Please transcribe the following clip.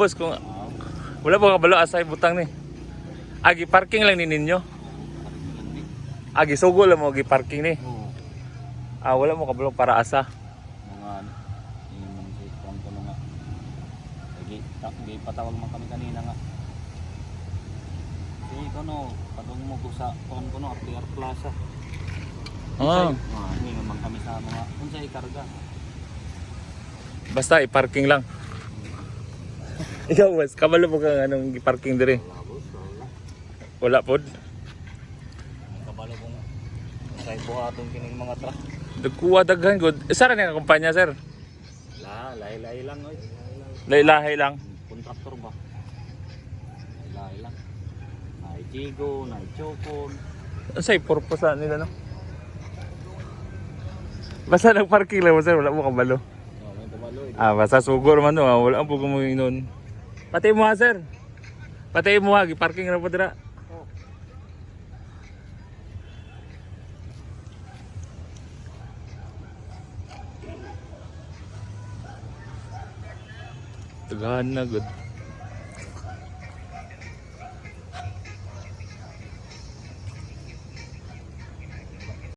Boss, kung wala po kabalo asay butang ni. Agi parking lang ni ninyo. Agi sugo lang mo agi parking ni. Ah, wala mo kabalo para asa. Mga ano. Yung ko nga. Lagi, ta- di patawag man kami kanina nga. Si kono, padung mo sa Kwan ko no, Aptiar Plaza. Ah, hindi naman kami sa mga, kung sa ikarga. basta i-parking lang. Ikaw, boss, kabalo mo kang anong parking dire. Wala. Pod. Kabalo kong sa buhaton kining mga truck. Nagkuha daghan gud. Eh, sara ni nga kumpanya, sir? La, lahi-lahi lang oy. Lailahay lang. Kontraktor ba? Lahi lang. Nai Jigo, nai Chocon. Sa purpose nila no. Basta nag-parking lang mo, sir, wala mo kabalo. Eh. Ah, basta sugo naman no, ah. wala ang pugo mo inon. Pati mo ha, sir. Pati mo ha, parking na po dira. Tagahan na, good.